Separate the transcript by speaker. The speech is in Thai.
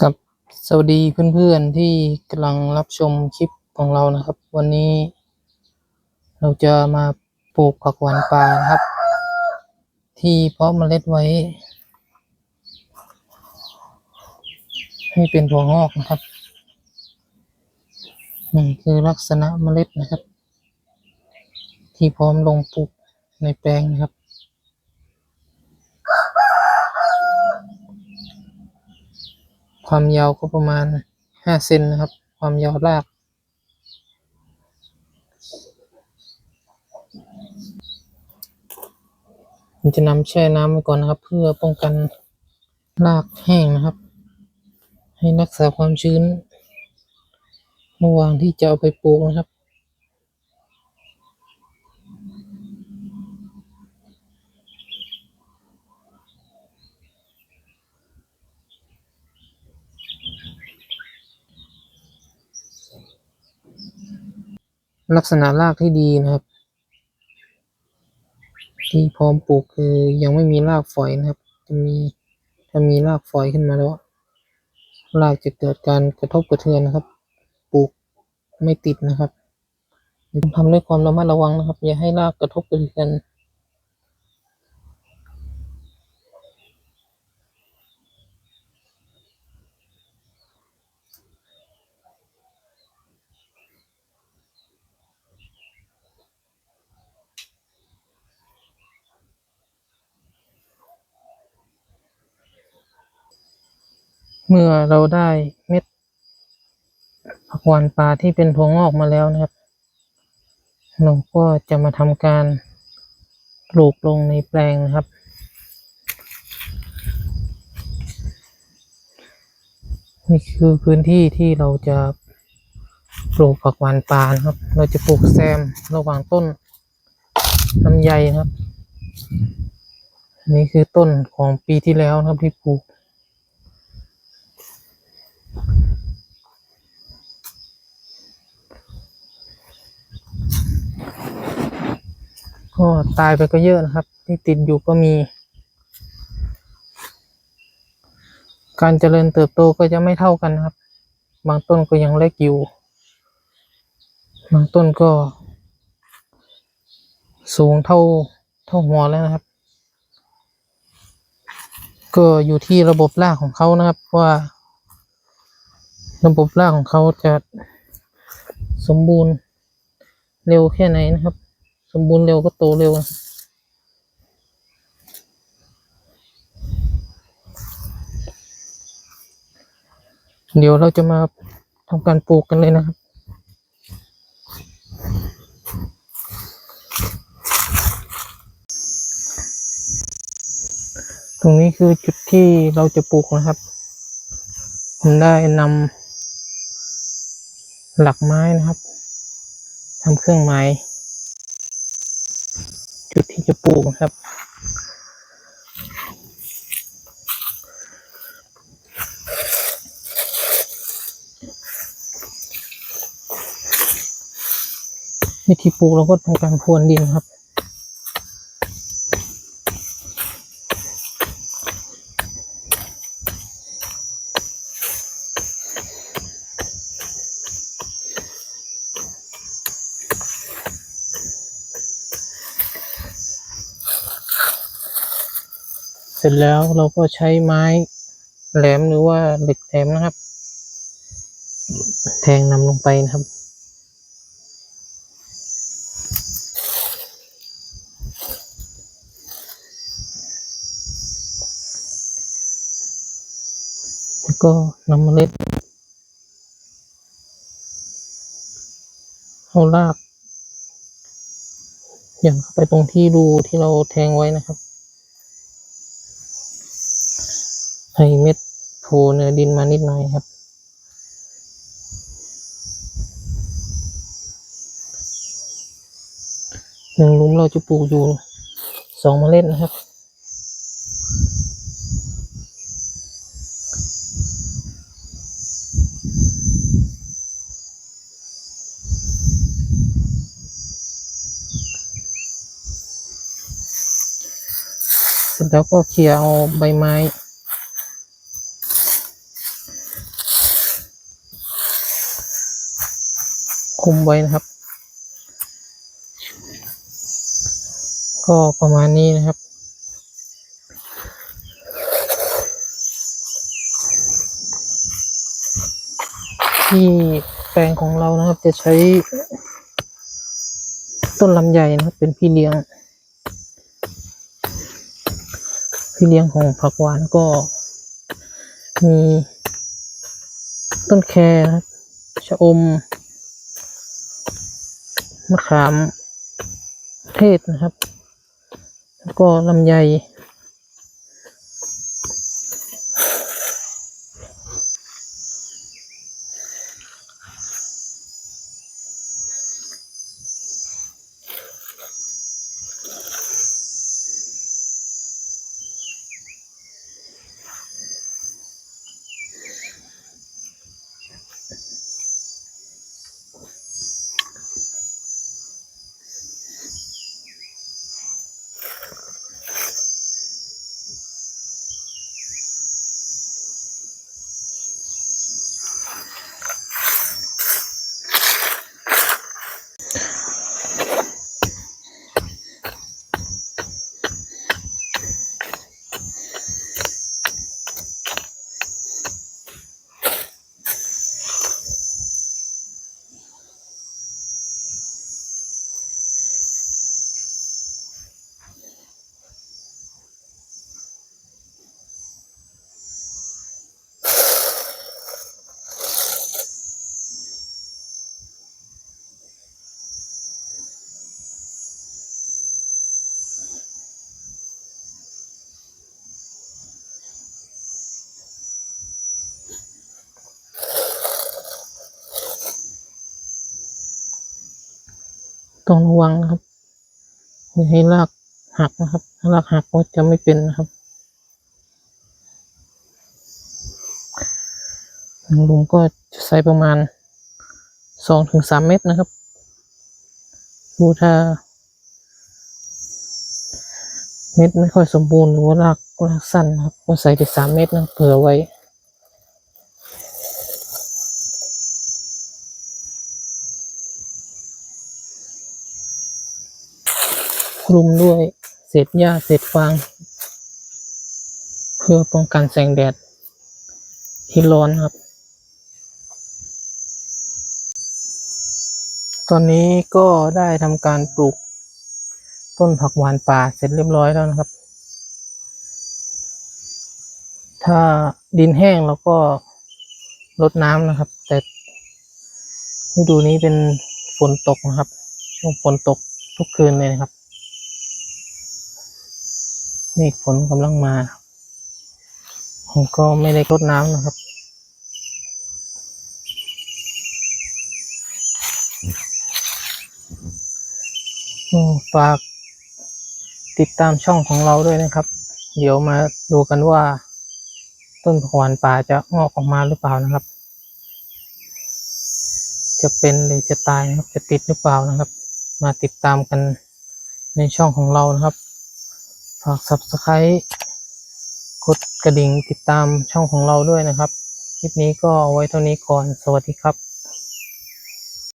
Speaker 1: ครับสวัสดีเพื่อนๆที่กำลังรับชมคลิปของเรานะครับ วันนี้เราจะมาปลูกผักหวานปลาครับ ที่เพาะเมล็ดไว้ ให้เป็นถั่วงอกนะครับนี่คือลักษณะเมล็ดนะครับ ที่พร้อมลงปลูกในแปลงนะครับ ความยาวก็ประมาณห้าเซนนะครับ ความยาวราก ผมจะนำแช่น้ำไว้ก่อนนะครับ เพื่อป้องกันรากแห้งนะครับ ให้รักษาความชื้นระหว่างที่จะเอาไปปลูกนะครับ ลักษณะรากที่ดีนะครับ ที่พร้อมปลูกคือยังไม่มีรากฝอยนะครับ จะมีจะมีรากฝอยขึ้นมาแล้วรากจะเกิดการกระทบกระเทือนนะครับ ปลูกไม่ติดนะครับทำด้วยความระมัดระวังนะครับ อย่าให้รากกระทบกระเทือน เมื่อเราได้เม็ดผักหวานปลาที่เป็นถั่วงอกมาแล้วนะครับ เราก็จะมาทำการปลูกลงในแปลงนะครับ นี่คือพื้นที่ที่เราจะปลูกผักหวานปลานะครับ เราจะปลูกแซมระหว่างต้นลำไยครับนนี้คือต้นของปีที่แล้วนะครับที่ปลูก ก็ตายไปก็เยอะนะครับ ที่ติดอยู่ก็มี การเจริญเติบโตก็จะไม่เท่ากันนะครับ บางต้นก็ยังเล็กอยู่ บางต้นก็ สูงเท่าเท่าหัวแล้วนะครับ ก็อยู่ที่ระบบรากของเขานะครับว่า ระบบรากของเขาจะสมบูรณ์เร็วแค่ไหนนะครับ สมบูรณ์เร็วก็โตเร็วเดี๋ยวเราจะมาทำการปลูกกันเลยนะครับ ตรงนี้คือจุดที่เราจะปลูกนะครับ ผมได้นำหลักไม้นะครับทำเครื่องไม้ จุดที่จะปลูกนะครับวิธีปลูกเราก็ทำการพรวนดินครับ เสร็จแล้วเราก็ใช้ไม้แหลมหรือว่าเหล็กแหลมนะครับ แทงนำลงไปนะครับ แล้วก็นำเมล็ดเอารากย่อนเข้าไปตรงที่รูที่เราแทงไว้นะครับ ให้เม็ดโผล่เนื้อดินมานิดหน่อยครับ หนึ่งลุมเราจะปลูกอยู่สองเมล็ดนะครับแล้วก็เคลียร์เอาใบไม้ คุมไว้นะครับ ก็ประมาณนี้นะครับ ที่แปลงของเรานะครับจะใช้ ต้นลำไยนะครับ เป็นพี่เลี้ยง พี่เลี้ยงของผักหวานก็มีต้นแครนะครับชะอม มะขามเทศนะครับ แล้วก็ลำไย ต้องระวังนะครับอย่าให้รากหักนะครับ ถ้ารากหักก็จะไม่เป็นนะครับลุงก็จะใส่ประมาณสองถึงสามเม็ดนะครับ ดูถ้า เม็ดไม่ค่อยสมบูรณ์หรือว่ารากรากสั้นนะครับ ก็ใส่ไปสามเม็ดนะเผื่อไว้ ลุมด้วยเศษหญ้าเศษฟาง เพื่อป้องกันแสงแดดที่ร้อนครับ ตอนนี้ก็ได้ทำการปลูกต้นผักหวานป่าเสร็จเรียบร้อยแล้วนะครับ ถ้าดินแห้งเราก็ลดน้ำนะครับ แต่ฤดูนี้เป็นฝนตกนะครับช่วงฝนตกทุกคืนเลยนะครับ เมฆฝนกำลังมา ผมก็ไม่ได้รดน้ำนะครับอืมฝากติดตามช่องของเราด้วยนะครับ เดี๋ยวมาดูกันว่า ต้นผักหวานป่าจะงอกออกมาหรือเปล่านะครับ จะเป็นหรือจะตายนะครับ จะติดหรือเปล่านะครับ มาติดตามกันในช่องของเรานะครับ ฝาก subscribe กดกระดิ่งติดตามช่องของเราด้วยนะครับ คลิปนี้ก็เอาไว้เท่านี้ก่อน สวัสดีครับ